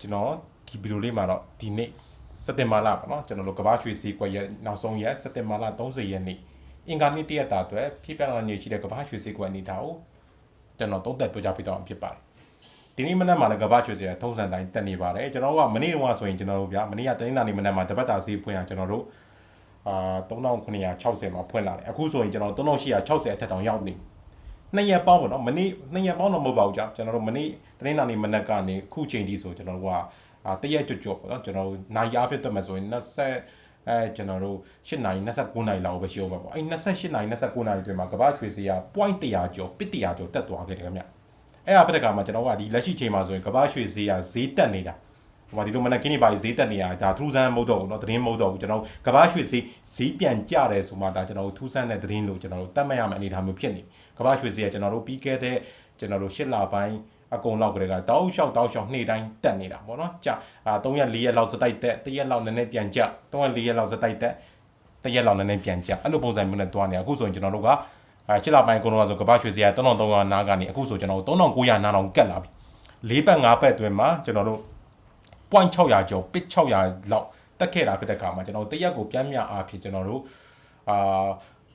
ကျွန်တော်ဒီဗီဒီယိုလေးမှာတော့ဒီနေ့စက်တင်ဘာလပေါ့နော်ကျွန်တော်တို့ကဘာရွှေစီကွက်ရဲ့နောက်ဆုံးရက်စက်တင်ဘာလ30ရက်နေ့အင်္ဂါနေ့တရက်တာအတွက်ဖြစ်ပြလာနေရှိတဲ့ကဘာရွှေစီကွက်အနေထားကိုကျွန်တော်သုံးသပ်ပြောပြပေးတော့ဖြစ်ပါတယ်ဒီနေ့မနက်မှာလည်းကဘာရွှေစီကထုံးစံတိုင်းတက်နေပါတယ်ကျွန်တော်တို့ကမနေ့တုန်းကဆိုရင်ကျွန်တော်တို့ဗျာမနေ့ကတနင်္လာနေ့မနက်မှာတပတ်တာစီးဖွင့်ရကျွန်တော်တို့အာ3960မှာဖွင့်လာတယ်အခုဆိုရင်ကျွန်တော်3860အထက်တောင်ရောက်နေပြီ နှစ်ရက်ပေါင်းပေါ့နော်မနေ့နှစ်ရက်ပေါင်းတော့မဟုတ်ပါဘူးကြာကျွန်တော်တို့မနေ့တနင်္လာနေ့မနက်ကနေခုချိန်ကြီးဆိုကျွန်တော်တို့ကအာတရက်ကြွကြွပေါ့နော်ကျွန်တော်တို့နိုင်ရဖြစ်တက်မယ်ဆိုရင်20အဲကျွန်တော်တို့8နိုင်29နိုင်လောက်ပဲရှိအောင်ပါပေါ့အဲ28နိုင်29နိုင်အတွင်းမှာကမ္ဘာရွှေစရာ point 100ကျော်ပစ်100ကျော်တက်သွားခဲ့တယ်ခင်ဗျအဲ့အဖက်တကမှာကျွန်တော်ကဒီလက်ရှိချိန်မှာဆိုရင်ကမ္ဘာရွှေစရာဈေးတက်နေတာ ဟိုမှာဒီလိုမနက်ခင်းနေပါဈေးတက်နေတာဒါထူးဆန်းမဟုတ်တော့ဘူးเนาะသတင်းမဟုတ်တော့ဘူးကျွန်တော်ကမ္ဘာရွှေဈေးဈေးပြန်ကျတယ်ဆိုမှဒါကျွန်တော်ထူးဆန်းတဲ့သတင်းလို့ကျွန်တော်တို့တတ်မှတ်ရမယ့်အနေအထားမျိုးဖြစ်နေကမ္ဘာရွှေဈေးကကျွန်တော်တို့ပြီးခဲ့တဲ့ကျွန်တော်တို့၈လပိုင်းအကုန်လောက်ကလေးကတောက်လျှောက်တောက်လျှောက်နေ့တိုင်းတက်နေတာပေါ့နော်ကြာအာ3ရက်4ရက်လောက်စတိုက်တက်1ရက်လောက်နည်းနည်းပြန်ကျ3ရက်4ရက်လောက်စတိုက်တက်1ရက်လောက်နည်းနည်းပြန်ကျအဲ့လိုပုံစံမျိုးနဲ့တွားနေတာအခုဆိုရင်ကျွန်တော်တို့ကအာချစ်လာပိုင်းကုန်တော့ဆိုကဘာရွှေစရာ3300နားကနေအခုဆိုကျွန်တော်တို့3900နားတော့ကက်လာပြီ၄ပတ်၅ပတ်အတွင်းမှာကျွန်တော်တို့ point 600ကျော် pit 600လောက်တက်ခဲ့တာဖြစ်တဲ့အခါမှာကျွန်တော်တို့တရက်ကိုပြန်မြအားဖြင့်ကျွန်တော်တို့အာ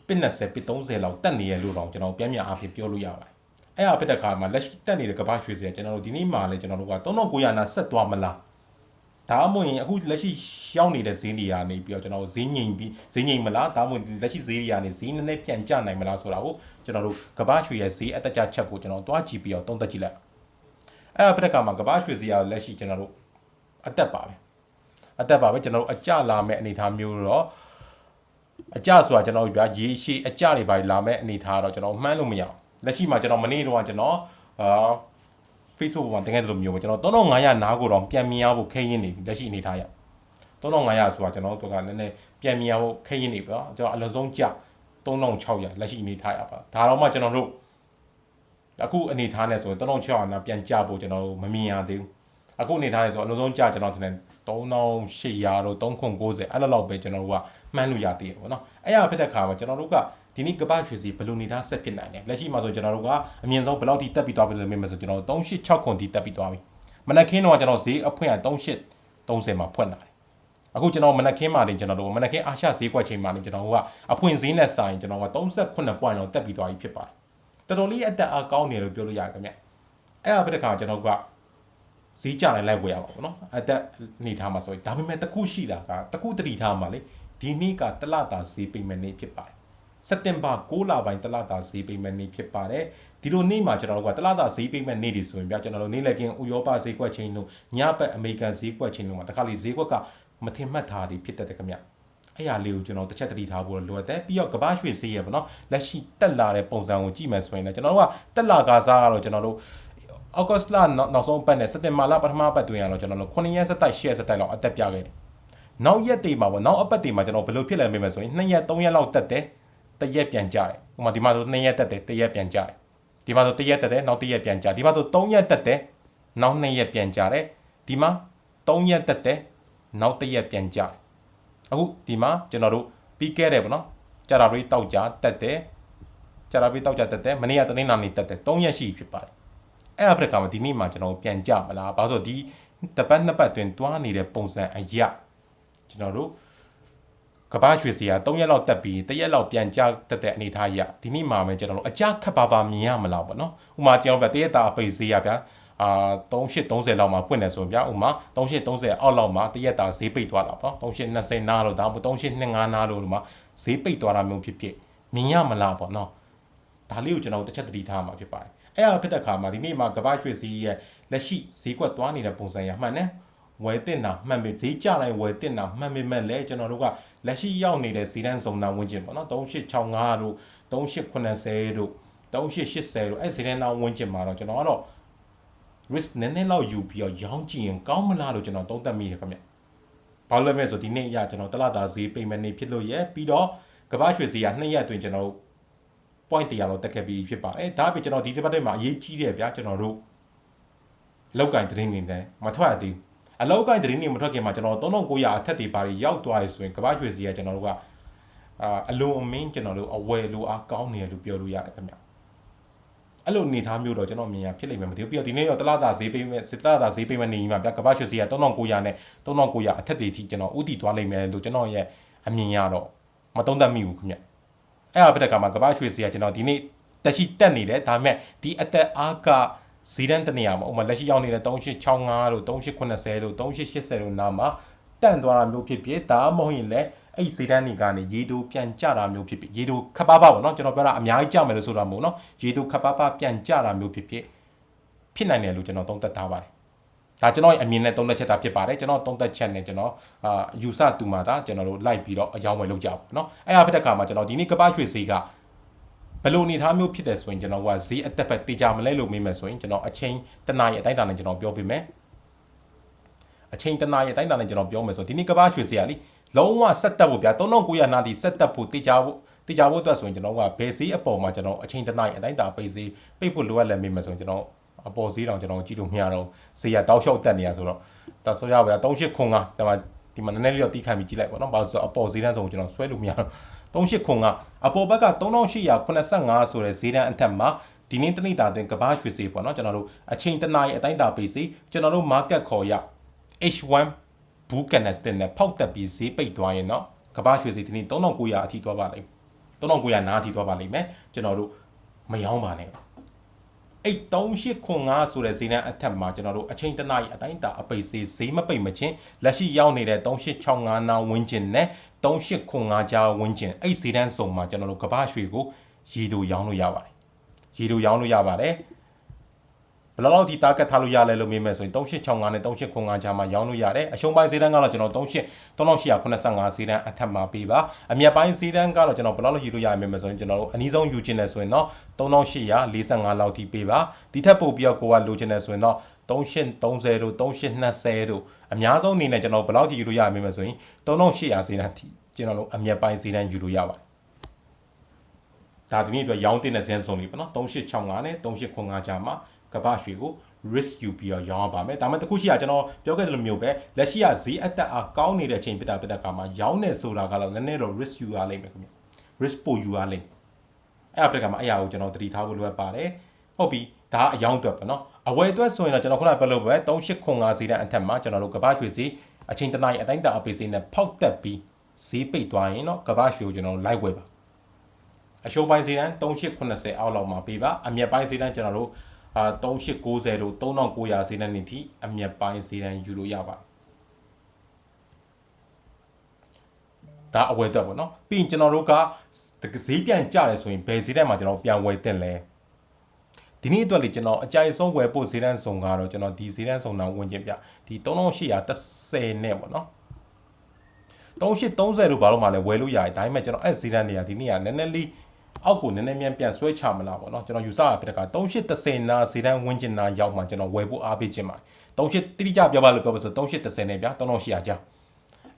pit 20 pit 30လောက်တက်နေရလို့တော့ကျွန်တော်ပြန်မြအားဖြင့်ပြောလို့ရပါတယ်အဲ့အဖြစ်တဲ့အခါမှာလက်ရှိတက်နေတဲ့ကမ္ဘာရွှေစရာကျွန်တော်တို့ဒီနေ့မှလည်းကျွန်တော်တို့က3900နာဆက်သွားမလားဒါမှမဟုတ်ရင်အခုလက်ရှိရောက်နေတဲ့ဈေးတွေကနေပြီးတော့ကျွန်တော်ဈေးငိမ်ပြီးဈေးငိမ်မလားဒါမှမဟုတ်လက်ရှိဈေးတွေကနေဈေးနည်းနည်းပြန်ကျနိုင်မလားဆိုတာကိုကျွန်တော်တို့ကမ္ဘာရွှေရဲ့ဈေးအတက်ကြချက်ကိုကျွန်တော်တွားကြည့်ပြီးတော့သုံးသပ်ကြည့်လိုက်အဲ့အဖြစ်တဲ့အခါမှာကမ္ဘာရွှေစရာလက်ရှိကျွန်တော်တို့ အတက်ပါပဲအတက်ပါပဲကျွန်တော်တို့အကြလာမဲ့အနေအထားမျိုးတော့အကြဆိုတာကျွန်တော်တို့ပြရေရှည်အကြတွေပါလာမဲ့အနေအထားတော့ကျွန်တော်မှန်းလို့မရအောင်လက်ရှိမှာကျွန်တော်မနေ့တော့ကျွန်တော်အာ Facebook ပေါ်မှာတင်ခဲ့တယ်လို့မျိုးပဲကျွန်တော်3500နားကိုတော့ပြန်မြင်ရဖို့ခင်းရင်းနေပြီလက်ရှိအနေထားရ3500ဆိုတာကျွန်တော်တို့ကနည်းနည်းပြန်မြင်ရဖို့ခင်းရင်းနေပြီနော်ကျွန်တော်အလုံးစုံကြ3600လက်ရှိအနေထားရပါဒါတော့မှကျွန်တော်တို့အခုအနေထားနဲ့ဆိုရင်3600နားပြန်ကြဖို့ကျွန်တော်တို့မမြင်ရသေးဘူး အခုအနေထားနဲ့ဆိုအလုံးစုံကြကျွန်တော်တင်3800တော့3990အဲ့လိုလောက်ပဲကျွန်တော်တို့ကမှန်းလို့ရသေးတယ်ပေါ့နော်အဲ့ရဖြစ်တဲ့ခါမှာကျွန်တော်တို့ကဒီနေ့ကပတ်ရွှေစီဘယ်လိုနေတာဆက်ဖြစ်နိုင်လဲလက်ရှိမှာဆိုကျွန်တော်တို့ကအမြင့်ဆုံးဘယ်လောက်ထိတက်ပြီးသွားပြီလဲမေးမယ်ဆိုကျွန်တော်တို့386ခွန်ထိတက်ပြီးသွားပြီမနက်ခင်းတော့ကျွန်တော်ဈေးအဖွင့်က3830မှာဖွင့်လာတယ်အခုကျွန်တော်မနက်ခင်းမှာနေကျွန်တော်တို့မနက်ခင်းအာရှဈေးကွက်ချိန်မှာနေကျွန်တော်တို့ကအဖွင့်ဈေးနဲ့ဆိုင်ကျွန်တော်က38 point လောက်တက်ပြီးသွားပြီဖြစ်ပါတယ်တော်တော်လေးအတက်အားကောင်းတယ်လို့ပြောလို့ရတယ်ခင်ဗျအဲ့အဖြစ်တဲ့ခါကျွန်တော်က ဈေးကြတိုင်းလိုက်ဝယ်ရပါဘောနော်အတက်နေထားမှာဆိုရင်ဒါပေမဲ့တခုရှိတာကတခုတတိထားမှာလေဒီနေ့ကတလတာဈေးပိတ်မဲ့နေ့ဖြစ်ပါတယ်စက်တင်ဘာ6လပိုင်းတလတာဈေးပိတ်မဲ့နေ့ဖြစ်ပါတယ်ဒီလိုနေ့မှာကျွန်တော်တို့ကတလတာဈေးပိတ်မဲ့နေ့တွေဆိုရင်ဗျာကျွန်တော်တို့နေ့လည်ကင်းဥရောပဈေးကွက်ချိန်တို့ညဘက်အမေရိကန်ဈေးကွက်ချိန်တို့မှာတခါလေဈေးကွက်ကမထင်မှတ်တာတွေဖြစ်တတ်တယ်ခင်ဗျအဲ့ရလေးကိုကျွန်တော်တစ်ချက်တတိထားဖို့လိုအပ်တယ်ပြီးတော့ကဘာရွှေဈေးရပါတော့လက်ရှိတက်လာတဲ့ပုံစံကိုကြည့်မယ်ဆိုရင်လည်းကျွန်တော်တို့ကတက်လာကားစားကတော့ကျွန်တော်တို့ အောက်ဂတ်စ်လနောက်ဆုံးပတ်နဲ့စက်တင်ဘာလပထမပတ်တွင်ရတော့ကျွန်တော်တို့9ရက်စက်တိုက်10ရက်စက်တိုက်လောက်အသက်ပြခဲ့တယ်နောက်ရက်တွေမှာပေါ့နောက်အပတ်တွေမှာကျွန်တော်ဘယ်လိုဖြစ်လဲမေးမယ်ဆိုရင်2ရက်3ရက်လောက်တက်တယ်တရက်ပြန်ကြတယ်ဥပမာဒီမှာဆို2ရက်တက်တယ်တရက်ပြန်ကြတယ်ဒီမှာဆို1ရက်တက်တယ်နောက်1ရက်ပြန်ကြဒီမှာဆို3ရက်တက်တယ်နောက်2ရက်ပြန်ကြတယ်ဒီမှာ3ရက်တက်တယ်နောက်1ရက်ပြန်ကြတယ်အခုဒီမှာကျွန်တော်တို့ပြီးခဲ့တယ်ပေါ့နော်ကြာတာတွေတောက်ကြတက်တယ်ကြာတာတွေတောက်ကြတက်တယ်မနေ့ကတနင်္လာနေ့တက်တယ်3ရက်ရှိဖြစ်ပါတယ် အဲ့အဖက်ကမှဒီနေ့မှကျွန်တော်ပြန်ကြမလားဘာလို့ဆိုဒီတပတ်နှစ်ပတ်တွင်တွားနေတဲ့ပုံစံအရာကျွန်တော်တို့ကဘာရွှေစီက3ရက်လောက်တက်ပြီး1ရက်လောက်ပြန်ကြတက်တဲ့အနေအထားရဒီနေ့မှပဲကျွန်တော်တို့အကြခက်ပါပါမြင်ရမလားပေါ့နော်ဥမာကျွန်တော်တို့တရက်တာအပိတ်ဈေးရဗျာအာ3830လောက်မှာဖွင့်နေဆိုရင်ဗျာဥမာ3830အောက်လောက်မှာတရက်တာဈေးပိတ်သွားတာပေါ့3820နားလို့ဒါမှမဟုတ်3825နားလို့ဒီမှာဈေးပိတ်သွားတာမျိုးဖြစ်ဖြစ်မြင်ရမလားပေါ့နော်ဒါလေးကိုကျွန်တော်တစ်ချက်တတိထားမှာဖြစ်ပါတယ် အဲ့အဖြစ်တဲ့ခါမှာဒီနေ့မှာကဘာရွှေစည်းရဲ့လက်ရှိဈေးကွက်သွားနေတဲ့ပုံစံရမှန်တယ်ဝယ်တင်တာမှန်ပြီဈေးကျလိုက်ဝယ်တင်တာမှန်ပြီမဲ့လေကျွန်တော်တို့ကလက်ရှိရောက်နေတဲ့စီတန်းစုံနာဝင်ကျင်ပေါ့နော်3865တို့3880တို့3880တို့အဲ့စီတန်းနာဝင်ကျင်မှာတော့ကျွန်တော်ကတော့ risk နည်းနည်းလောက်ယူပြီးတော့ရောင်းကြည့်ရင်ကောင်းမလားလို့ကျွန်တော်သုံးသပ်မိတယ်ခင်ဗျဘာလို့လဲမဲ့ဆိုဒီနေ့ရကျွန်တော်တလတာဈေးပိတ်မဲ့နေဖြစ်လို့ရပြီးတော့ကဘာရွှေဈေးက2ရက်အတွင်းကျွန်တော် point တရားလောက်တက်ခဲ့ပြီးဖြစ်ပါအဲဒါပေကျွန်တော်ဒီတစ်ပတ်တည်းမှာအရေးကြီးတယ်ဗျာကျွန်တော်တို့လောက်ကင်သတင်းနေတယ်မထွက်သေးအလောက်ကင်သတင်းနေမထွက်ခင်မှာကျွန်တော်3900အထက်တွေပါရောက်သွားရဆိုရင်ကဘာရွှေစီကကျွန်တော်တို့ကအာအလုံးအမင်းကျွန်တော်တို့အဝယ်လိုအားကောင်းနေတယ်လို့ပြောလို့ရတယ်ခင်ဗျအဲ့လိုအနေထားမျိုးတော့ကျွန်တော်မြင်ရဖြစ်လိမ့်မယ်မသိဘူးပြီးတော့ဒီနေ့တော့တလားတာဈေးပေးမဲ့စစ်တလားတာဈေးပေးမဲ့နေကြီးမှာဗျကဘာရွှေစီက3900နဲ့3900အထက်တွေထိကျွန်တော်ဥတီသွားလိမ့်မယ်လို့ကျွန်တော်ရဲ့အမြင်ရတော့မတုံးတတ်မိဘူးခင်ဗျ အဲ့အပဒကမှာကဘာရွှေစီကကျွန်တော်ဒီနေ့တက်ရှိတက်နေတယ်ဒါပေမဲ့ဒီအသက်အားကဇီရန်တနေရာမှာဥမာလက်ရှိရောက်နေတဲ့3865လို့3880လို့3880လို့နားမှာတန့်သွားတာမျိုးဖြစ်ဖြစ်ဒါမှမဟုတ်ရင်လည်းအဲ့ဒီဇီရန်နေကနေရေတိုပြန်ကြတာမျိုးဖြစ်ဖြစ်ရေတိုခပ်ပါပါပေါ့နော်ကျွန်တော်ပြောတာအများကြီးကြမယ်လို့ဆိုတာမဟုတ်နော်ရေတိုခပ်ပါပါပြန်ကြတာမျိုးဖြစ်ဖြစ်ဖြစ်နိုင်တယ်လို့ကျွန်တော်သုံးသပ်ထားပါတယ် ဒါကျွန်တော်ရဲ့အမြင်နဲ့သုံးသပ်ချက်တာဖြစ်ပါတယ်ကျွန်တော်သုံးသပ်ချက်နဲ့ကျွန်တော်အာယူဆတူမှာဒါကျွန်တော်တို့လိုက်ပြီးတော့အကြောင်းဝယ်လုပ်ကြပါနော်အဲ့အဖြစ်တဲ့ခါမှာကျွန်တော်ဒီနေ့ကပ္ပရွှေစေးကဘယ်လိုအနေထားမျိုးဖြစ်တယ်ဆိုရင်ကျွန်တော်ကဈေးအသက်ပဲတေချာမလဲလို့မေးမယ်ဆိုရင်ကျွန်တော်အချိန်တနားရဲ့အတိုင်းအတာနဲ့ကျွန်တော်ပြောပြမယ်အချိန်တနားရဲ့အတိုင်းအတာနဲ့ကျွန်တော်ပြောမယ်ဆိုဒီနေ့ကပ္ပရွှေစေးကလीလုံးဝဆက်တက်ဖို့ဗျာ3900နာတီဆက်တက်ဖို့တေချာဖို့တေချာဖို့အတွက်ဆိုရင်ကျွန်တော်ကဘယ်ဈေးအပေါ်မှာကျွန်တော်အချိန်တနားရဲ့အတိုင်းအတာပိတ်ဈေးပိတ်ဖို့လိုအပ်လဲမေးမယ်ဆိုရင်ကျွန်တော် အပေါ်ဈေးတောင်ကျွန်တော်ကြည့်လို့မရတော့ဈေးရတောက်လျှောက်တက်နေရဆိုတော့ဒါဆိုရပါဗျာ38ခွန်ကဒီမှာဒီမှာနည်းနည်းလေးတော့တီးခံပြီးကြည့်လိုက်ပါတော့ဘာလို့ဆိုအပေါ်ဈေးတန်းဆိုကျွန်တော်ဆွဲလို့မရတော့38ခွန်ကအပေါ်ဘက်က3885ဆိုတဲ့ဈေးတန်းအထက်မှာဒီနေ့တနေ့တာတင်ကဘာရွှေစေးပေါ့နော်ကျွန်တော်တို့အချိန်တနားရဲ့အတိုင်းတာပိတ်ဈေးကျွန်တော်တို့ market ခေါ်ရ H1 ဘူးကန်နက်စတင်နဲ့ဖောက်တက်ပြီးဈေးပိတ်သွားရင်တော့ကမ္ဘာရွှေစီဒီနေ့3900အထိသွားပါလိမ့်3900နားအထိသွားပါလိမ့်မယ်ကျွန်တော်တို့မယောင်းပါနဲ့ အဲ့3895ဆိုတဲ့ဈေးနှန်းအထက်မှာကျွန်တော်တို့အချိန်တနားရီအတိုင်းတာအပိတ်ဈေးဈေးမပိတ်မချင်းလက်ရှိရောက်နေတဲ့3865နာဝင်းကျင်နဲ့3895ကြားဝင်းကျင်အဲ့ဈေးတန်းစုံမှာကျွန်တော်တို့ကမ္ဘာရွှေကိုရေတိုရောင်းလို့ရပါတယ်ရေတိုရောင်းလို့ရပါတယ်ဘယ် လောက်ဒီ target ထားလို့ရလဲလို့မေးမယ်ဆိုရင်3865နဲ့3895ကြားမှာရောင်းလို့ရတယ်အရှုံးပိုင်းဈေးတန်းကတော့ကျွန်တော်38 3885ဈေးတန်းအထက်မှာပေးပါအမြတ်ပိုင်းဈေးတန်းကတော့ကျွန်တော်ဘယ်လောက်လို့ယူလို့ရမယ်ဆိုရင်ကျွန်တော်တို့အနည်းဆုံးယူချင်တယ်ဆိုရင်တော့3845လောက်ထိပေးပါဒီထက်ပိုပြီးတော့ကိုကလိုချင်တယ်ဆိုရင်တော့3830တို့3820တို့အများဆုံးအနေနဲ့ကျွန်တော်ဘယ်လောက်ထိယူလို့ရမယ်ဆိုရင်3800ဈေးတန်းထိကျွန်တော်တို့အမြတ်ပိုင်းဈေးတန်းယူလို့ရပါတယ်ဒါဒီနေ့အတွက်ရောင်းတင်တဲ့ဇင်းစုံလေးပေါ့နော်3865နဲ့3895ကြားမှာ ကပ္ပရွှေကို risk ယူပြီးတော့ရောင်းရပါမယ်ဒါမှတခုရှိရကျွန်တော်ပြောခဲ့တယ်လို့မျိုးပဲလက်ရှိကဈေးအတက်အားကောင်းနေတဲ့အချိန်ပြတာပြတာကမှရောင်းနေဆိုတာကတော့နည်းနည်းတော့ risk ယူရလိမ့်မယ်ခင်ဗျ risk ပိုယူရလိမ့်မယ်အဲ့အပြက်ကမှအရာကိုကျွန်တော်သတိထားဖို့လိုအပ်ပါတယ်ဟုတ်ပြီဒါအယောင်းအတွက်ပေါ့နော်အဝယ်အတွက်ဆိုရင်တော့ကျွန်တော်ခုနပြောလို့ပဲ3805ဈေးတန်းအထက်မှာကျွန်တော်တို့ကပ္ပရွှေဈေးအချိန်တနားရီအတိုင်းတာအပေးဈေးနဲ့ဖောက်တက်ပြီးဈေးပိတ်သွားရင်တော့ကပ္ပရွှေကိုကျွန်တော်လိုက်ဝယ်ပါအရှုံးပိုင်းဈေးတန်း3890အောက်လောက်မှာပေးပါအမြတ်ပိုင်းဈေးတန်းကျွန်တော်တို့ အာ3890တို့3900ဈေးတန်းနေထိအမြတ်ပိုင်းဈေးတန်းယူလို့ရပါတယ်ဒါအဝယ်တက်ပေါ့နော်ပြီးရင်ကျွန်တော်တို့ကဈေးပြန်ကျတယ်ဆိုရင်ဘယ်ဈေးတန်းမှာကျွန်တော်ပြန်ဝယ်တင်လဲဒီနေ့အတွက်လေကျွန်တော်အကြိုက်ဆုံးဝယ်ဖို့ဈေးတန်းစုံကတော့ကျွန်တော်ဒီဈေးတန်းစုံတာဝင်ခြင်းပြဒီ3830နဲ့ပေါ့နော်3830လို့ဘာလို့မှလဲဝယ်လို့ရတယ်ဒါပေမဲ့ကျွန်တော်အဲ့ဈေးတန်းတွေကဒီနေ့ကနည်းနည်းလေး အောက်ကိုနည်းနည်းမြန်ပြန်ဆွဲချမလားပေါ့နော်ကျွန်တော်ယူဆရပြတဲ့က3830နာဈေးတန်းဝင်းကျင်နာရောက်မှကျွန်တော်ဝယ်ဖို့အားပေးခြင်းပါ38တိတိကျပြောပါလို့ပြောပါဆို3830နဲ့ဗျာ3800ကျ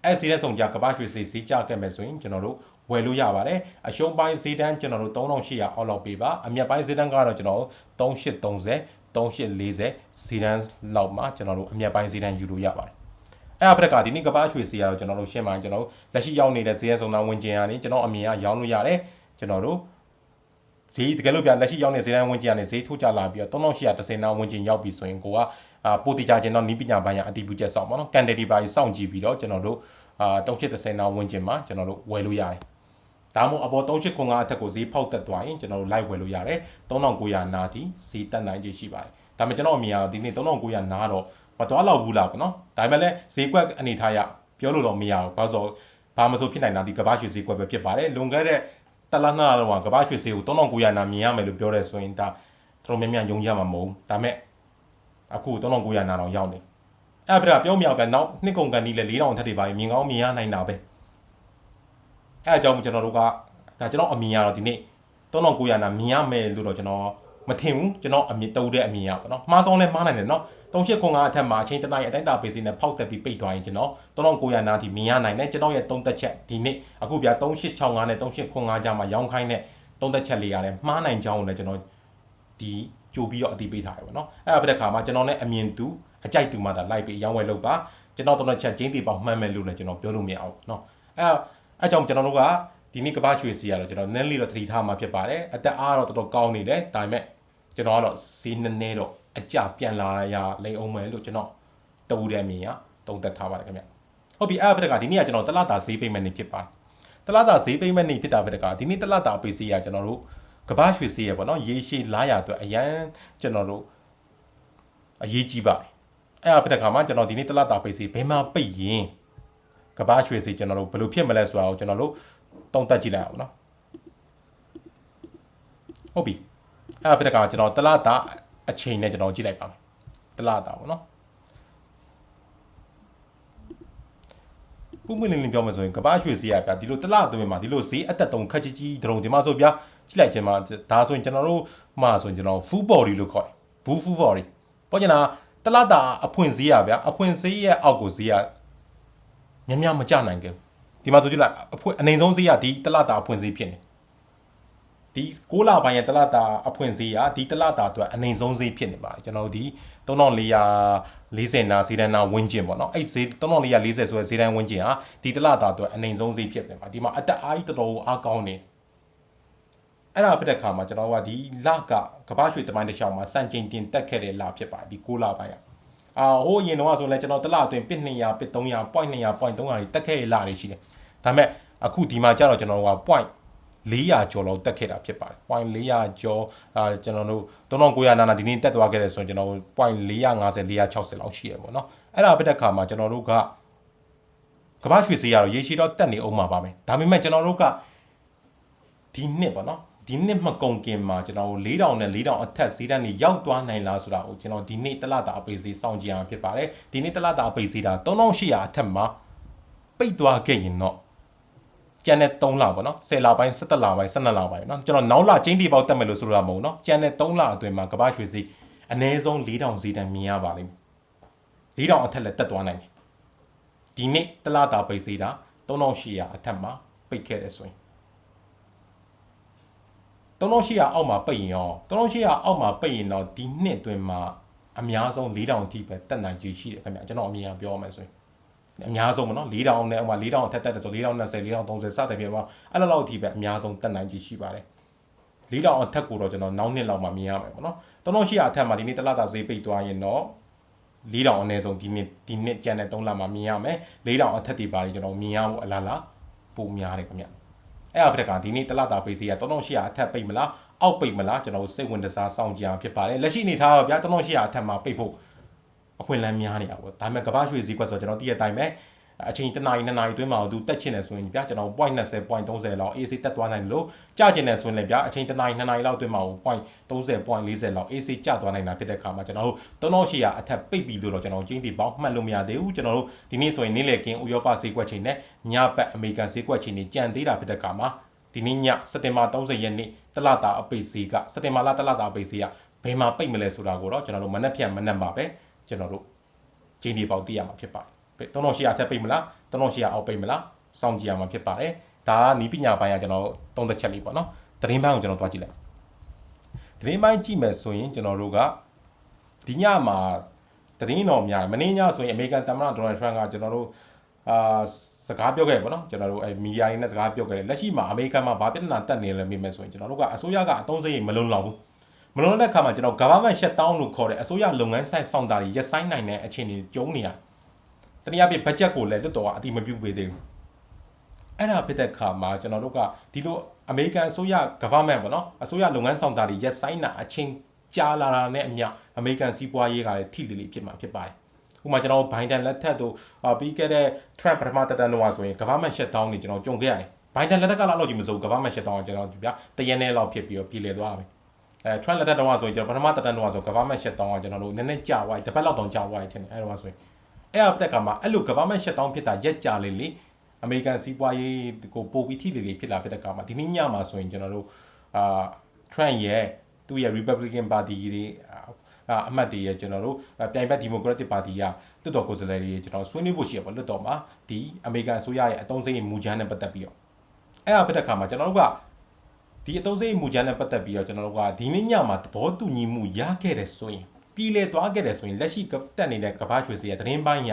အဲ့ဈေးတန်းစုံကြကပ္ပရွှေဈေးဈေးကျခဲ့မယ်ဆိုရင်ကျွန်တော်တို့ဝယ်လို့ရပါတယ်အရှုံးပိုင်းဈေးတန်းကျွန်တော်တို့3800အောက်လောက်ပေးပါအမြတ်ပိုင်းဈေးတန်းကတော့ကျွန်တော်3830 3840ဈေးတန်းလောက်မှာကျွန်တော်တို့အမြတ်ပိုင်းဈေးတန်းယူလို့ရပါတယ်အဲ့အဖက်ကဒီနေ့ကပ္ပရွှေဈေးကတော့ကျွန်တော်တို့ရှင်းပါကျွန်တော်တို့လက်ရှိရောက်နေတဲ့ဈေးရစုံသားဝင်ကျင်ကနေကျွန်တော်အမြင်ကရောင်းလို့ရတယ်ကျွန်တော်တို့ ဈေးတကယ်လို့ပြလက်ရှိရောက်နေဈေးတန်းဝင်ကျင်ကနေဈေးထိုးကျလာပြီးတော့3830နာဝင်ကျင်ရောက်ပြီဆိုရင်ကိုကအာပိုတီကြခြင်းတော့နီးပညာပိုင်းရအတီးပူချက်ဆောင်ပါတော့ကန်တယ်ဒီပိုင်းစောင့်ကြည့်ပြီးတော့ကျွန်တော်တို့အာ3830နာဝင်ကျင်မှာကျွန်တော်တို့ဝယ်လို့ရတယ်ဒါမှမဟုတ်အပေါ်3895အထက်ကိုဈေးဖောက်တက်သွားရင်ကျွန်တော်တို့ live ဝယ်လို့ရတယ်3900နားထိဈေးတက်နိုင်ခြေရှိပါတယ်ဒါပေမဲ့ကျွန်တော်အမြင်ကတော့ဒီနေ့3900နားတော့မသွားတော့ဘူးလားပေါ့နော်ဒါပေမဲ့လည်းဈေးကွက်အနေထားရပြောလို့တော့မရဘူးဘာလို့ဆိုဘာမဆိုဖြစ်နိုင်တာဒီကဘာရွှေဈေးကွက်ပဲဖြစ်ပါတယ်လွန်ခဲ့တဲ့ တလားနှစ်လောက်ကကဘာရွှေဈေးကို3900နာမြင်ရမယ်လို့ပြောရဲဆိုရင်ဒါတော်တော်များများယုံကြမှာမဟုတ်ဒါပေမဲ့အခု3900နာတော့ရောက်နေအဲ့ဒါပြောမြောက်ပဲနောက်နှစ်ကုန်ကန်ဒီလေ4000ထက်တွေပါမြင်ကောင်းမြင်ရနိုင်တာပဲအဲ့အကြောင်းကျွန်တော်တို့ကဒါကျွန်တော်အမြင်ရတော့ဒီနေ့3900နာမြင်ရမယ်လို့တော့ကျွန်တော် မထင်ဘူးကျွန်တော်အမြင်တူတဲ့အမြင်ရပါတော့မှားကောင်းလဲမှားနိုင်တယ်နော်3895အထက်မှာအချိန်တနအတိုင်းတာပေးစီနဲ့ဖောက်တက်ပြီးပိတ်သွားရင်ကျွန်တော်3900နားထိမြင်ရနိုင်တယ်ကျွန်တော်ရဲ့သုံးသက်ချက်ဒီနေ့အခုပြ3865နဲ့3895ကြားမှာရောင်းခိုင်းတဲ့သုံးသက်ချက်လေးရတယ်မှားနိုင်ကြောင်းကိုလည်းကျွန်တော်ဒီကြိုပြီးတော့အတိပေးထားတယ်ပေါ့နော်အဲ့ဒါပြတဲ့ခါမှာကျွန်တော်နဲ့အမြင်တူအကြိုက်တူမှဒါလိုက်ပြီးရောင်းဝယ်လုပ်ပါကျွန်တော်သုံးသက်ချက်ချင်းတီပေါက်မှန်မယ်လို့လည်းကျွန်တော်ပြောလို့မရအောင်เนาะအဲ့အဲ့ကြောင့်ကျွန်တော်တို့က ဒီနေ့ကဘာရွှေစီရတော့ကျွန်တော်နည်းနည်းလေးတော့သတိထားမှာဖြစ်ပါတယ်အသက်အားတော့တော်တော်ကောင်းနေတယ်ဒါပေမဲ့ကျွန်တော်ကတော့ဈေးနည်းနည်းတော့အကြပြန်လာရလိမ့်အောင်မယ်လို့ကျွန်တော်တူတယ်မြင်ရတုံးသက်ထားပါတယ်ခင်ဗျဟုတ်ပြီအဲ့အဖက်ကဒီနေ့ကကျွန်တော်တလတာဈေးပိတ်မဲ့နေဖြစ်ပါတယ်တလတာဈေးပိတ်မဲ့နေဖြစ်တာဖက်ကဒီနေ့တလတာအပိတ်ဈေးကကျွန်တော်တို့ကဘာရွှေဈေးရပေါ့နော်ရေရှည်လာရအတွက်အရန်ကျွန်တော်တို့အရေးကြီးပါတယ်အဲ့အဖက်ကမှကျွန်တော်ဒီနေ့တလတာပိတ်ဈေးဘယ်မှာပိတ်ရင် ကဘာရွှေဈေးကျွန်တော်တို့ဘယ်လိုဖြစ်မလဲဆိုတာကိုကျွန်တော်တို့တုံးသက်ကြည့်လိုက်အောင်နော်ဟုတ်ပြီအဲ့အဖက်ကကျွန်တော်တလတာအချိန်နဲ့ကျွန်တော်ကြည့်လိုက်ပါမယ်တလတာပေါ့နော်ပုံမှန်လင်းလင်းပြောမယ်ဆိုရင်ကမ္ဘာရွှေဈေးရဗျာဒီလိုတစ်လအတွင်းမှာဒီလိုဈေးအသက်တုံခက်ကြီးကြီးဒရုံဒီမှာဆိုဗျာကြည့်လိုက်ခြင်းမှာဒါဆိုရင်ကျွန်တော်တို့မှာဆိုရင်ကျွန်တော် full body လို့ခေါ်တယ် full full body ပေါ့ကျင်တာတစ်လတာအဖွင့်ဈေးရဗျာအဖွင့်ဈေးရဲ့အောက်ကိုဈေးရ မြင်များမကြနိုင်ဘူးဒီမှာဆိုကြည့်လိုက်အဖွင့်အနေဆုံးဈေးရဒီတစ်လတာအဖွင့်ဈေးဖြစ်နေဒီ6လပိုင်းရဲ့တလတာအဖွင့်ဈေးရဒီတလတာအတွက်အနေဆုံးဈေးဖြစ်နေပါတယ်ကျွန်တော်တို့ဒီ3440နာဈေးတန်းနာဝင်းကျင်ပေါ့နော်အဲ့ဈေး3440ဆိုတဲ့ဈေးတန်းဝင်းကျင်ဟာဒီတလတာအတွက်အနေဆုံးဈေးဖြစ်နေပါဒီမှာအတက်အားကြီးတော်တော်အားကောင်းနေအဲ့ဒါဖြစ်တဲ့ခါမှာကျွန်တော်ကဒီလကကဘာရွှေတမိုင်းတစ်ချောင်းမှာစံချိန်တင်တက်ခဲ့တဲ့လဖြစ်ပါတယ်ဒီ6လပိုင်းက အာဟိုးအရင်တော့ဆိုလဲကျွန်တော်တလအတွင်းပစ်200ပစ်300 point 200 point 300တွေတက်ခဲ့တဲ့လတွေရှိတယ်ဒါပေမဲ့အခုဒီမှာကျတော့ကျွန်တော်တို့က point 400ကျော်လောက်တက်ခဲ့တာဖြစ်ပါတယ် point 400ကျော်အာကျွန်တော်တို့3900နာနာဒီနေ့တက်သွားခဲ့တယ်ဆိုရင်ကျွန်တော်တို့ point 450 460လောက်ရှိရပေါ့နော်အဲ့ဒါပြတဲ့ခါမှာကျွန်တော်တို့ကကမ္ဘာရွှေဈေးရတော့ရေရှည်တော့တက်နေအောင်မှာပါမယ်ဒါပေမဲ့ကျွန်တော်တို့ကဒီနှစ်ပေါ့နော် ဒီနှစ်မကုန်ခင်မှာကျွန်တော်4000နဲ့4000အထက်ဈေးတန်းတွေရောက်သွားနိုင်လားဆိုတာကိုကျွန်တော်ဒီနေ့တလတာအပိစီစောင့်ကြည့်အောင်ဖြစ်ပါတယ်ဒီနေ့တလတာအပိစီဒါ3800အထက်မှာပိတ်သွားခဲ့ရင်တော့ကျန်တဲ့3လပေါ့နော်10လပိုင်း17လပိုင်း12လပိုင်းနော်ကျွန်တော်နောက်လချင်းဒီပေါက်တက်မယ်လို့ဆိုတာမဟုတ်နော်ကျန်တဲ့3လအတွင်းမှာကမ္ဘာရွှေဈေးအနည်းဆုံး4000ဈေးတန်းမြင်ရပါလိမ့်မယ်4000အထက်လည်းတက်သွားနိုင်တယ်ဒီနေ့တလတာပိတ်ဈေးတာ3800အထက်မှာပိတ်ခဲ့တယ်ဆိုရင် 3800အောက်မှာပိတ်ရင်ရော3800အောက်မှာပိတ်ရင်တော့ဒီနှစ်အတွင်းမှာအများဆုံး4000အထိပဲတက်နိုင်ခြေရှိတယ်ခင်ဗျကျွန်တော်အမြင်အပြောရမယ်ဆိုရင်အများဆုံးပေါ့နော်4000နဲ့ဟိုမှာ4000ထက်တက်တယ်ဆို4020 4030စသဖြင့်ပေါ့အဲ့လိုလောက်အထိပဲအများဆုံးတက်နိုင်ခြေရှိပါတယ်4000အထက်ကိုတော့ကျွန်တော်နောက်နှစ်လောက်မှမြင်ရမယ်ပေါ့နော်3800အထက်မှာဒီနေ့တစ်လတာဈေးပိတ်သွားရင်တော့4000အနည်းဆုံးဒီနှစ်ဒီနှစ်ကျန်တဲ့3လမှာမြင်ရမယ်4000အထက်တွေပါရင်ကျွန်တော်မြင်ရဖို့အလားလားပုံများတယ်ခင်ဗျ အဲ့အဖက်ကဒီနေ့တစ်လတာပိတ်ဈေးက3800အထက်ပိတ်မလားအောက်ပိတ်မလားကျွန်တော်စိတ်ဝင်တစားစောင့်ကြည့်အောင်ဖြစ်ပါတယ်လက်ရှိအနေထားတော့ဗျာ3800အထက်မှာပိတ်ဖို့အခွင့်အလမ်းများနေတာပေါ့ဒါပေမဲ့ကမ္ဘာရွှေဈေးကွက်ဆိုတော့ကျွန်တော်တည့်ရတိုင်းပဲ အချိန်တစ်နာရီနှစ်နာရီအတွင်းမှာသူတက်ချင်တယ်ဆိုရင်ဗျာကျွန်တော် point 20 point 30လောက် AC တက်သွားနိုင်လို့ကြာကျင်တယ်ဆိုရင်လည်းဗျာအချိန်တစ်နာရီနှစ်နာရီလောက်အတွင်းမှာ point 30 point 40လောက် AC ကျသွားနိုင်တာဖြစ်တဲ့အခါမှာကျွန်တော်တို့3800အထက်ပိတ်ပြီးလို့တော့ကျွန်တော်ကျင်းတီပေါင်းမှတ်လို့မရသေးဘူးကျွန်တော်တို့ဒီနေ့ဆိုရင်နေ့လည်ကင်းဥရောပဈေးကွက်ချိန်နဲ့ညပတ်အမေရိကန်ဈေးကွက်ချိန်တွေကြံသေးတာဖြစ်တဲ့အခါမှာဒီနေ့ညစက်တင်ဘာ30ရက်နေ့တလတာအပိတ်ဈေးကစက်တင်ဘာလတလတာအပိတ်ဈေးကဘယ်မှာပိတ်မလဲဆိုတာကိုတော့ကျွန်တော်တို့မနက်ဖြန်မနက်မှာပဲကျွန်တော်တို့ကျင်းတီပေါင်းသိရမှာဖြစ်ပါတယ် 3800အထက်ပိတ်မလား3800အောက်ပိတ်မလားစောင့်ကြည့်ရမှာဖြစ်ပါတယ်ဒါကနီးပညာပိုင်းကကျွန်တော်သုံးသက်ချက်လေးပေါ့နော်သတင်းပိုင်းကိုကျွန်တော်တွားကြည့်လိုက်သတင်းပိုင်းကြည့်မယ်ဆိုရင်ကျွန်တော်တို့ကဒီညမှာသတင်းတော်များမင်းညဆိုရင်အမေရိကန်သမ္မတဒေါ်နယ်ထရန့်ကကျွန်တော်တို့အာစကားပြောခဲ့ပေါ့နော်ကျွန်တော်တို့အဲမီဒီယာတွေနဲ့စကားပြောခဲ့တယ်လက်ရှိမှာအမေရိကန်မှာဘာပြဿနာတက်နေလဲမေးမယ်ဆိုရင်ကျွန်တော်တို့ကအစိုးရကအသုံးစရိတ်မလုံလောက်ဘူးမလုံလောက်တဲ့အခါမှာကျွန်တော် government shutdown လို့ခေါ်တဲ့အစိုးရလုပ်ငန်းဆိုင်ဆောင်တာတွေရက်ဆိုင်နိုင်တဲ့အခြေအနေကြုံနေရတယ် တနည်းအားဖြင့်ဘတ်ဂျက်ကိုလည်းလွတ်တော်ကအတိမပြုပေးသေးဘူးအဲ့ဒါဖြစ်တဲ့အခါမှာကျွန်တော်တို့ကဒီလိုအမေရိကန်အစိုးရ government ပေါ့နော်အစိုးရလုပ်ငန်းဆောင်တာတွေရက်ဆိုင်တာအချင်းကြာလာတာနဲ့အမျှအမေရိကန်စီးပွားရေးကလည်းထိလိလိဖြစ်မှာဖြစ်ပါတယ်ဥပမာကျွန်တော်ဘိုင်ဒန်လက်ထက်တို့ပြီးခဲ့တဲ့ Trump ပထမတက်တန်းတော့ဆိုရင် government shutdown တွေကျွန်တော်ကြုံခဲ့ရတယ်ဘိုင်ဒန်လက်ထက်ကလောက်ကြီးမစိုး government shutdown ကျွန်တော်ဗျာတရက်နဲ့လောက်ဖြစ်ပြီးတော့ပြည်လည်သွားပြီအဲ Trump လက်ထက်တော့ဆိုရင်ကျွန်တော်ပထမတက်တန်းတော့ဆို government shutdown ကကျွန်တော်တို့နည်းနည်းကြာသွားပြီတစ်ပတ်လောက်တောင်ကြာသွားပြီထင်တယ်အဲတော့ဆိုရင် အဲ့အပတက်ကမှအဲ့လို government shutdown ဖြစ်တာရက်ကြာလေလေအမေရိကန်စီးပွားရေးကိုပိုပြီးထိလေလေဖြစ်လာဖြစ်တဲ့ကမှဒီနေ့ညမှာဆိုရင်ကျွန်တော်တို့အာ Trump ရဲ့သူ့ရဲ့ Republican Party တွေအမတ်တွေရဲ့ကျွန်တော်တို့ပြိုင်ဘက် Democratic Party ကလွှတ်တော်ကိုယ်စားလှယ်တွေကျွန်တော်ဆွေးနွေးဖို့ရှိရပါလွှတ်တော်မှာဒီအမေရိကန်အစိုးရရဲ့အတုံးစိမ့်မူကြမ်းနဲ့ပတ်သက်ပြီးတော့အဲ့အဖြစ်တဲ့ခါမှာကျွန်တော်တို့ကဒီအတုံးစိမ့်မူကြမ်းနဲ့ပတ်သက်ပြီးတော့ကျွန်တော်တို့ကဒီနေ့ညမှာသဘောတူညီမှုရခဲ့တယ်ဆိုရင် ပြည်လေသွားခဲ့တယ်ဆိုရင်လက်ရှိတက်နေတဲ့ကဘာရွှေစီရဲ့သတင်းပိုင်းရ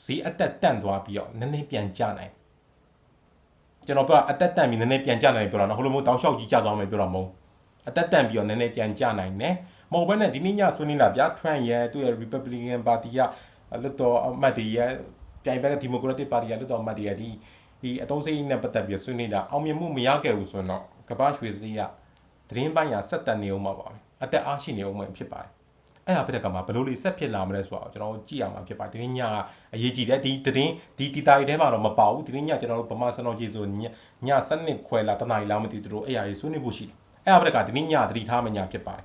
ဈေးအတက်တန့်သွားပြီးတော့နည်းနည်းပြန်ကျနိုင်ကျွန်တော်ပြောအတက်တန့်ပြီးနည်းနည်းပြန်ကျနိုင်ပြောတာနော်ဟိုလိုမျိုးတောက်လျှောက်ကြီးကျသွားမယ်ပြောတာမဟုတ်အတက်တန့်ပြီးတော့နည်းနည်းပြန်ကျနိုင်တယ်မဟုတ်ဘဲနဲ့ဒီနေ့ညဆွေးနွေးတာဗျာ Trump ရဲ့သူ့ရဲ့ Republican Party ကလွတ်တော်အမတ်တွေရဲ့ပြိုင်ဘက်က Democratic Party ကလွတ်တော်အမတ်တွေရဲ့ဒီဒီအတုံးစိတ်နဲ့ပတ်သက်ပြီးဆွေးနွေးတာအောင်မြင်မှုမရခဲ့ဘူးဆိုရင်တော့ကမ္ဘာရွှေစည်းကသတင်းပိုင်းရာဆက်တန်နေအောင်မှာပါပဲအသက်အားရှိနေအောင်မှာဖြစ်ပါတယ် အဲ့ဒါပြတဲ့ကမှာဘယ်လိုလေးဆက်ဖြစ်လာမလဲဆိုတော့ကျွန်တော်ကြည့်ရမှာဖြစ်ပါတယ်ဒီနေ့ညကအရေးကြီးတယ်ဒီသတင်းဒီတီတာရီထဲမှာတော့မပါဘူးဒီနေ့ညကျွန်တော်တို့ဗမာစံတော်ကြီးဆိုညညစနစ်ခွဲလာတနားရီလားမသိသူတို့အဲ့အရာကြီးဆွေးနွေးဖို့ရှိတယ်အဲ့ဒါပြတဲ့ကဒီနေ့ညသတိထားမညာဖြစ်ပါတယ်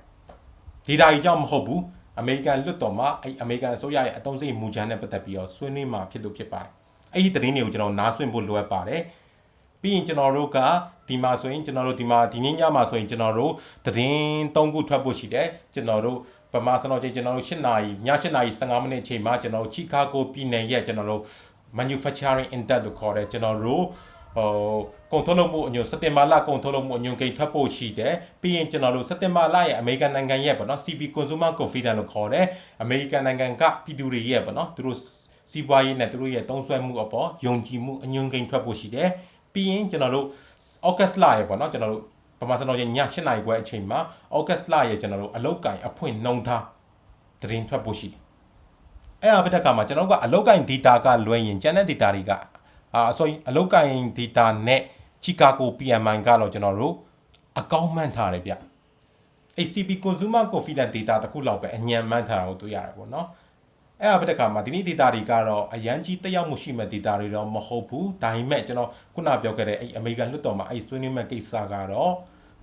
ဒေတာကြီးကြောင့်မဟုတ်ဘူးအမေရိကန်လွတ်တော်မှာအဲ့အမေရိကန်အစိုးရရဲ့အတုံးစိတ်မူချမ်းနဲ့ပတ်သက်ပြီးတော့ဆွေးနွေးမှာဖြစ်လို့ဖြစ်ပါတယ်အဲ့ဒီသတင်းတွေကိုကျွန်တော်နားဆွင့်ဖို့လိုအပ်ပါတယ်ပြီးရင်ကျွန်တော်တို့ကဒီမှာဆိုရင်ကျွန်တော်တို့ဒီမှာဒီနေ့ညမှာဆိုရင်ကျွန်တော်တို့သတင်း၃ခုထွက်ဖို့ရှိတယ်ကျွန်တော်တို့ ပမာစံတော်ချိန်ကျွန်တော်တို့၈နာရီည၈နာရီ15မိနစ်အချိန်မှာကျွန်တော်တို့ချီကာဂိုပြည်နယ်ရဲ့ကျွန်တော်တို့ manufacturing index လို့ခေါ်တယ်ကျွန်တော်တို့ဟိုကုန်ထုတ်လုပ်မှုအညွန်စက်တင်ဘာလကုန်ထုတ်လုပ်မှုအညွန်ကိန်းထွက်ဖို့ရှိတယ်ပြီးရင်ကျွန်တော်တို့စက်တင်ဘာလရဲ့အမေရိကန်နိုင်ငံရဲ့ပေါ့နော် CP consumer confidence လို့ခေါ်တယ်အမေရိကန်နိုင်ငံကပြည်သူတွေရဲ့ပေါ့နော်သူတို့စီးပွားရေးနဲ့သူတို့ရဲ့တုံးဆွဲမှုအပေါ်ယုံကြည်မှုအညွန်ကိန်းထွက်ဖို့ရှိတယ်ပြီးရင်ကျွန်တော်တို့ August လရဲ့ပေါ့နော်ကျွန်တော်တို့ ပမာစံတော်ရဲ့ည7နာရီခွဲအချိန်မှာ August လရဲ့ကျွန်တော်တို့အလောက်ကင်အဖွင့်နှုံထားသတင်းထွက်ဖို့ရှိတယ်အဲ့အပဒက်ကမှာကျွန်တော်တို့ကအလောက်ကင် data ကလွှဲရင်ကျန်တဲ့ data တွေကအာဆိုရင်အလောက်ကင် data နဲ့ Chicago PMI ကတော့ကျွန်တော်တို့အကောင့်မှန်ထားတယ်ဗျ ACP consumer confidence data တခုလောက်ပဲအညံမှန်းထားတာကိုတွေ့ရတယ်ပေါ့နော် အဲ့အပဒက်ကမှာဒီနေ့ data တွေကတော့အရန်ကြီးတက်ရောက်မှုရှိမဲ့ data တွေတော့မဟုတ်ဘူးဒါပေမဲ့ကျွန်တော်ခုနပြောခဲ့တဲ့အဲ့အမေရိကန်လွှတ်တော်မှာအဲ့ဆွေးနွေးမဲ့ကိစ္စကတော့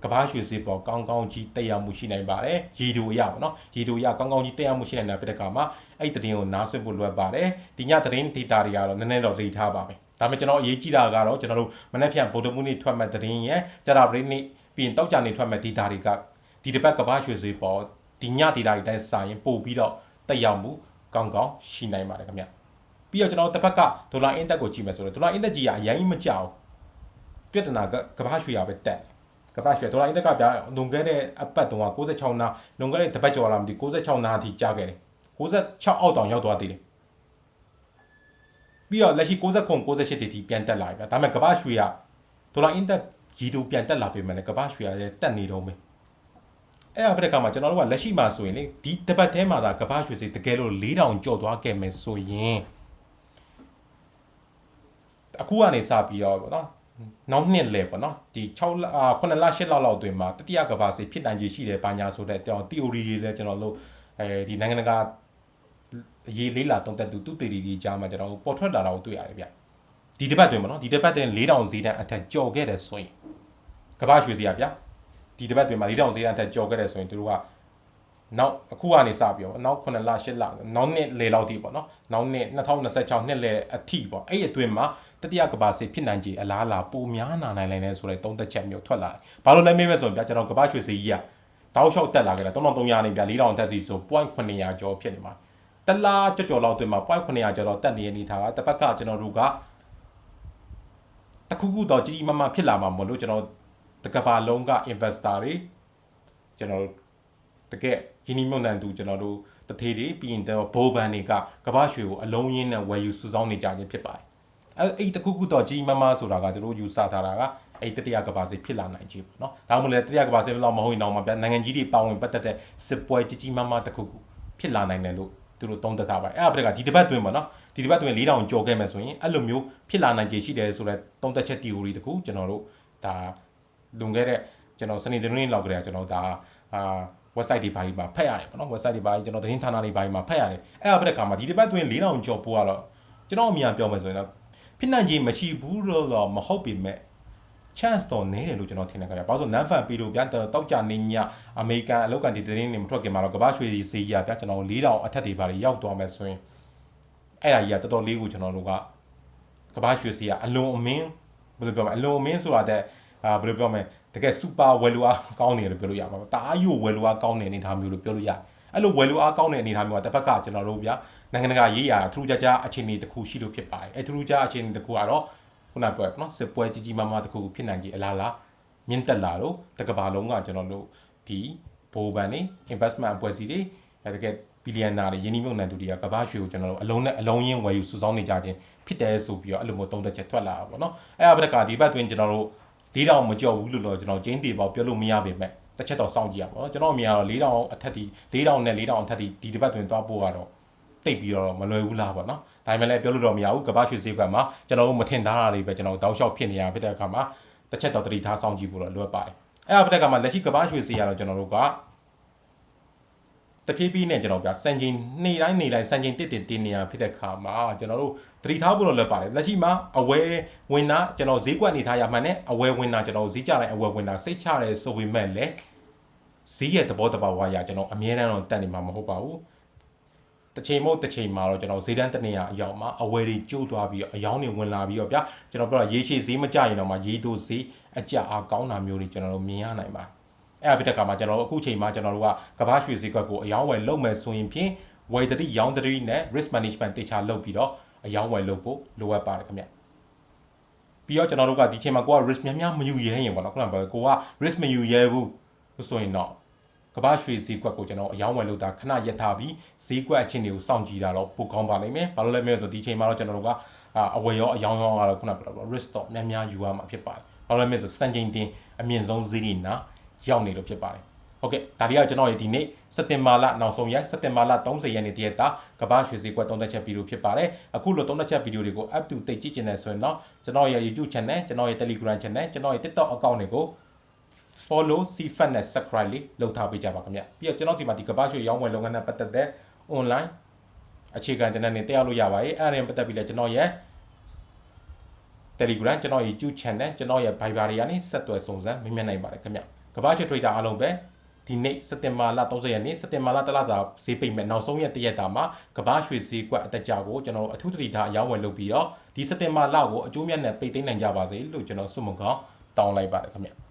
ကဘာရွှေစေပေါ်ကောင်းကောင်းကြီးတက်ရောက်မှုရှိနိုင်ပါတယ်ရီဒိုရပါတော့ရီဒိုရကောင်းကောင်းကြီးတက်ရောက်မှုရှိနိုင်တဲ့ပြတဲ့ကမှာအဲ့တရင်ကိုနားဆွင့်ဖို့လွယ်ပါတယ်ဒီညသတင်း data တွေကတော့နည်းနည်းတော့သိထားပါမယ်ဒါပေမဲ့ကျွန်တော်အရေးကြီးတာကတော့ကျွန်တော်တို့မနေ့ဖြန်ဗုဒ္ဓမှုနေ့ထွက်မဲ့သတင်းရဲ့ကြတာပရိနေ့ပြီးရင်တောက်ကြနေထွက်မဲ့ data တွေကဒီတစ်ပတ်ကဘာရွှေစေပေါ်ဒီည data တွေတိုင်းစာရင်ပို့ပြီးတော့တက်ရောက်မှု ကောင်းကောင်းရှိနိုင်ပါတယ်ခင်ဗျပြီးတော့ကျွန်တော်တစ်ဖက်ကဒေါ်လာအင်းတက်ကိုကြည့်မယ်ဆိုတော့ဒေါ်လာအင်းတက်ကြီးကအရင်ကြီးမကြောက်ပြဿနာကကဘာရွှေရပဲတက်ကပတ်ရွှေဒေါ်လာအင်းတက်ကပြလွန်ခဲ့တဲ့အပတ်တုန်းက66နာလွန်ခဲ့တဲ့တပတ်ကျော်လာမသိ66နာအထိကြာခဲ့တယ်66အောက်တောင်ရောက်သွားသေးတယ်ပြီးတော့လက်ရှိ69 68တိတိပြန်တက်လာပြီဗျဒါပေမဲ့ကပတ်ရွှေကဒေါ်လာအင်းတက်ရီတူပြန်တက်လာပြီမယ်လေကပတ်ရွှေကလည်းတက်နေတော့မယ် အဲ့အဖက်ကမှကျွန်တော်တို့ကလက်ရှိမှာဆိုရင်လေဒီတပတ်ထဲမှာသာကပတ်ရွှေစိတကယ်လို့4000ကျော်သွားခဲ့မယ်ဆိုရင်အခုကနေစပြီးတော့ဗောနော်နောက်နှစ်လေပေါ့နော်ဒီ6လ9လ8လလောက်အတွင်းမှာတတိယကဘာစေဖြစ်နိုင်ခြေရှိတယ်ဘာညာဆိုတဲ့တောင် theory တွေလည်းကျွန်တော်တို့အဲဒီနိုင်ငံတကာရေးလေးလာတုံးတက်သူသူတေရီကြီးကြားမှာကျွန်တော်ပေါ်ထွက်လာတာကိုတွေ့ရတယ်ဗျဒီတစ်ပတ်တွင်ပေါ့နော်ဒီတစ်ပတ်တွင်4000ဈေးတန်းအထက်ကြော်ခဲ့တယ်ဆိုရင်ကဘာရွှေစီရဗျ ဒီတစ်ပတ်တွင်မှာ4000ဈေးတန်းအထက်ကြော်ခဲ့တယ်ဆိုရင်သူတို့ကနောက်အခုကနေစပြီးတော့နောက်9လ10လနောက်နှစ်လေလောက်ထိပေါ့နော်နောက်နှစ်2026နှစ်လေအထိပေါ့အဲ့အတွင်းမှာတတိယကဘာစစ်ဖြစ်နိုင်ခြေအလားအလာပိုများနာနိုင်နိုင်လဲဆိုတဲ့သုံးသက်ချက်မျိုးထွက်လာတယ်။ဘာလို့လဲမေးမဲ့ဆိုရင်ဗျာကျွန်တော်ကဘာရွှေစီကြီးကတောက်လျှောက်တက်လာကြတယ်3300နေဗျာ4000တက်စီဆို0.900ကျော်ဖြစ်နေမှာတလားကြော်ကြော်လောက်အတွင်းမှာ0.900ကျော်တော့တက်နေနေထားတာတစ်ပတ်ကကျွန်တော်တို့ကတခုခုတော့ကြီးကြီးမားမားဖြစ်လာမှာမလို့ကျွန်တော် တကဘာလုံးက investor တွေကျွန်တော်တကယ်ယင်းနှမြုံနှံသူကျွန်တော်တို့တထေးတွေပြီးရင်တော့ဘိုးဘန်တွေကကဘာရွှေကိုအလုံးရင်းနဲ့ဝယ်ယူစုဆောင်းနေကြခြင်းဖြစ်ပါတယ်အဲ့အဲ့တခုခုတော့ကြီးမမဆိုတာကတို့ယူဆထားတာကအဲ့တတိယကဘာစေဖြစ်လာနိုင်ခြင်းပေါ့နော်ဒါမှမဟုတ်လေတတိယကဘာစေလောက်မဟုတ်ရင်တော့မှဗျနိုင်ငံကြီးတွေပါဝင်ပတ်သက်တဲ့စစ်ပွဲကြီးကြီးမားမားတခုခုဖြစ်လာနိုင်တယ်လို့သူတို့သုံးသပ်ထားပါတယ်အဲ့ဒါကဒီတစ်ပတ်တွင်ပေါ့နော်ဒီတစ်ပတ်တွင်4000ကျော်ခဲ့မယ်ဆိုရင်အဲ့လိုမျိုးဖြစ်လာနိုင်ခြေရှိတယ်ဆိုတော့သုံးသပ်ချက် theory တခုကျွန်တော်တို့ဒါ လွန်ခဲ့တဲ့ကျွန်တော်စနေသတင်းလောက်ကလေးကျွန်တော်ဒါအာ website တွေဘာတွေမှာဖတ်ရတယ်ပေါ့နော် website တွေဘာတွေကျွန်တော်သတင်းဌာနတွေဘာတွေမှာဖတ်ရတယ်အဲ့အပတဲ့ခါမှာဒီတစ်ပတ်တွင်4000ကျော်ပို့ရတော့ကျွန်တော်အမြန်ပြောမယ်ဆိုရင်တော့ဖြစ်နိုင်ခြေမရှိဘူးလို့တော့မဟုတ်ပေမဲ့ chance တော့နည်းတယ်လို့ကျွန်တော်ထင်တယ်ခင်ဗျာ။ဘာလို့ဆို non fan ပြီးလို့ဗျာတောက်ကြနေညအမေရိကန်အလောက်ကန်ဒီသတင်းတွေမထွက်ခင်မှာတော့ကမ္ဘာရွှေဈေးကြီးอ่ะဗျာကျွန်တော်4000အထက်တွေပါတွေရောက်သွားမယ်ဆိုရင်အဲ့ဒါကြီးကတော်တော်လေးကိုကျွန်တော်တို့ကကမ္ဘာရွှေဈေးကအလွန်အမင်းဘယ်လိုပြောမလဲအလွန်အမင်းဆိုတာတဲ့ အာဘယ်လိုပြောမလဲတကယ် super ဝယ်လူအားကောင်းတယ်လို့ပြောလို့ရမှာပါ။တအားကြီးဝယ်လူအားကောင်းတဲ့အနေအထားမျိုးလို့ပြောလို့ရတယ်။အဲ့လိုဝယ်လူအားကောင်းတဲ့အနေအထားမျိုးကတစ်ဖက်ကကျွန်တော်တို့ဗျာနိုင်ငံတကာရေးရာထူးခြားခြားအခြေအနေတစ်ခုရှိလို့ဖြစ်ပါတယ်။အဲ့ထူးခြားအခြေအနေတစ်ခုကတော့ခုနပြောနော်စစ်ပွဲကြီးကြီးမားမားတစ်ခုဖြစ်နိုင်ကြီးအလားလားမြင့်တက်လာတော့တကဘာလုံးကကျွန်တော်တို့ဒီဘိုးဘန်နေ investment အဖွဲ့အစည်းတွေတကယ်ဘီလီယံနာတွေယင်းနှိမ့်မြုပ်နှံသူတွေကကဘာရွှေကိုကျွန်တော်တို့အလုံးနဲ့အလုံးရင်းဝယ်ယူစုဆောင်းနေကြခြင်းဖြစ်တယ်ဆိုပြီးတော့အဲ့လိုမျိုးသုံးသက်ချက်ထွက်လာတာပေါ့နော်အဲ့အဘက်ကဒီဘက်တွင်ကျွန်တော်တို့ ၄တောင်မကြော်ဘူးလို့တော့ကျွန်တော်ကျင်းတေပေါပြောလို့မရပေမဲ့တစ်ချက်တော့စောင့်ကြည့်ရပါတော့ကျွန်တော်အမြင်ကတော့4000အထက်ဒီ4000နဲ့4000အထက်ဒီဒီတစ်ပတ်တွင်သွားပို့ကတော့တိတ်ပြီးတော့မလွယ်ဘူးလားပေါ့နော်ဒါပေမဲ့လည်းပြောလို့တော့မရဘူးကမ္ဘာရွှေဈေးကွက်မှာကျွန်တော်တို့မထင်သားတာတွေပဲကျွန်တော်တောက်လျှောက်ဖြစ်နေရဖြစ်တဲ့အခါမှာတစ်ချက်တော့တတိထားစောင့်ကြည့်ဖို့တော့လိုအပ်ပါတယ်အဲ့ဒါဖြစ်တဲ့အခါမှာလက်ရှိကမ္ဘာရွှေဈေးကတော့ကျွန်တော်တို့က တဖြည်းဖြည်းနဲ့ကျွန်တော်ပြစံချိန်နေ့တိုင်းနေ့တိုင်းစံချိန်တစ်တစ်တင်းနေရဖြစ်တဲ့ခါမှာကျွန်တော်တို့သတိထားဖို့တော့လွယ်ပါတယ်လက်ရှိမှာအဝဲဝင်တာကျွန်တော်ဈေးကွက်နေထားရမှန်းနဲ့အဝဲဝင်တာကျွန်တော်ဈေးကြတိုင်းအဝဲဝင်တာစိတ်ချတယ်ဆိုပေမဲ့လည်းဈေးရဲ့သဘောတဘာဝအရကျွန်တော်အမြဲတမ်းတော့တက်နေမှာမဟုတ်ပါဘူးတစ်ချိန်မဟုတ်တစ်ချိန်မှာတော့ကျွန်တော်ဈေးတန်းတစ်နေရအရောက်မှာအဝဲတွေကျိုးသွားပြီးတော့အယောင်းတွေဝင်လာပြီးတော့ဗျာကျွန်တော်ပြောတာရေရှည်ဈေးမကြရင်တော့မှရေတိုဈေးအကြအားကောင်းတာမျိုးတွေကျွန်တော်တို့မြင်ရနိုင်ပါတယ် အဲ့အဖြစ်တဲ့ကမှာကျွန်တော်တို့အခုချိန်မှာကျွန်တော်တို့ကကမ္ဘာရွှေဈေးကွက်ကိုအယောင်းဝယ်လုပ်မယ်ဆိုရင်ဖြင့်ဝယ်တတိရောင်းတတိနဲ့ risk management တေချာလုပ်ပြီးတော့အယောင်းဝယ်လုပ်ဖို့လိုအပ်ပါတယ်ခင်ဗျပြီးတော့ကျွန်တော်တို့ကဒီချိန်မှာကိုက risk များများမယူရဲရင်ပေါ့နော်ခုနကပြောကိုက risk မယူရဲဘူးဆိုရင်တော့ကမ္ဘာရွှေဈေးကွက်ကိုကျွန်တော်အယောင်းဝယ်လုပ်တာခဏရပ်ထားပြီးဈေးကွက်အချင်းတွေကိုစောင့်ကြည့်တာတော့ပိုကောင်းပါလိမ့်မယ်ဘာလို့လဲမလဲဆိုဒီချိန်မှာတော့ကျွန်တော်တို့ကအဝယ်ရောအယောင်းရောကတော့ခုနကပြော risk တော့များများယူရမှာဖြစ်ပါတယ်ဘာလို့လဲမလဲဆိုစံချိန်တင်အမြင့်ဆုံးဈေးတွေနာ ရောက်နေလို့ဖြစ်ပါတယ်။ဟုတ်ကဲ့ဒါတွေကကျွန်တော်ရဲ့ဒီနေ့စက်တင်ဘာလနောက်ဆုံးရက်စက်တင်ဘာလ30ရက်နေ့တရက်တာကမ္ဘာရွှေစည်းကွက်သုံးသက်ချက်ဗီဒီယိုဖြစ်ပါတယ်။အခုလိုသုံးသက်ချက်ဗီဒီယိုတွေကို up to date ကြည့်ချင်တယ်ဆိုရင်တော့ကျွန်တော်ရဲ့ YouTube channel ကျွန်တော်ရဲ့ Telegram channel ကျွန်တော်ရဲ့ TikTok account တွေကို follow CFAT နဲ့ subscribe လေးလုပ်ထားပေးကြပါခင်ဗျ။ပြီးတော့ကျွန်တော်စီမှာဒီကမ္ဘာရွှေရောင်းဝယ်လုပ်ငန်းနဲ့ပတ်သက်တဲ့ online အခြေခံတင်တဲ့နေတက်ရောက်လို့ရပါတယ်။အဲ့ဒါနဲ့ပတ်သက်ပြီးလည်းကျွန်တော်ရဲ့ Telegram ကျွန်တော်ရဲ့ YouTube channel ကျွန်တော်ရဲ့ Viber တွေကနေဆက်သွယ်စုံစမ်းမေးမြန်းနိုင်ပါတယ်ခင်ဗျ ကမ္ဘာချစ် Trader အားလုံးပဲဒီနေ့စက်တင်ဘာလ30ရက်နေ့စက်တင်ဘာလတလတာဈေးပိတ်မဲ့နောက်ဆုံးရက်တရက်တာမှာကမ္ဘာရွှေဈေးကွက်အတက်ကြကိုကျွန်တော်အထူးတတိထားအယောင်းဝယ်လုပ်ပြီးတော့ဒီစက်တင်ဘာလကိုအကျိုးမြတ်နဲ့ပိတ်သိမ်းနိုင်ကြပါစေလို့ကျွန်တော်ဆုမွန်ကောင်းတောင်းလိုက်ပါတယ်ခင်ဗျ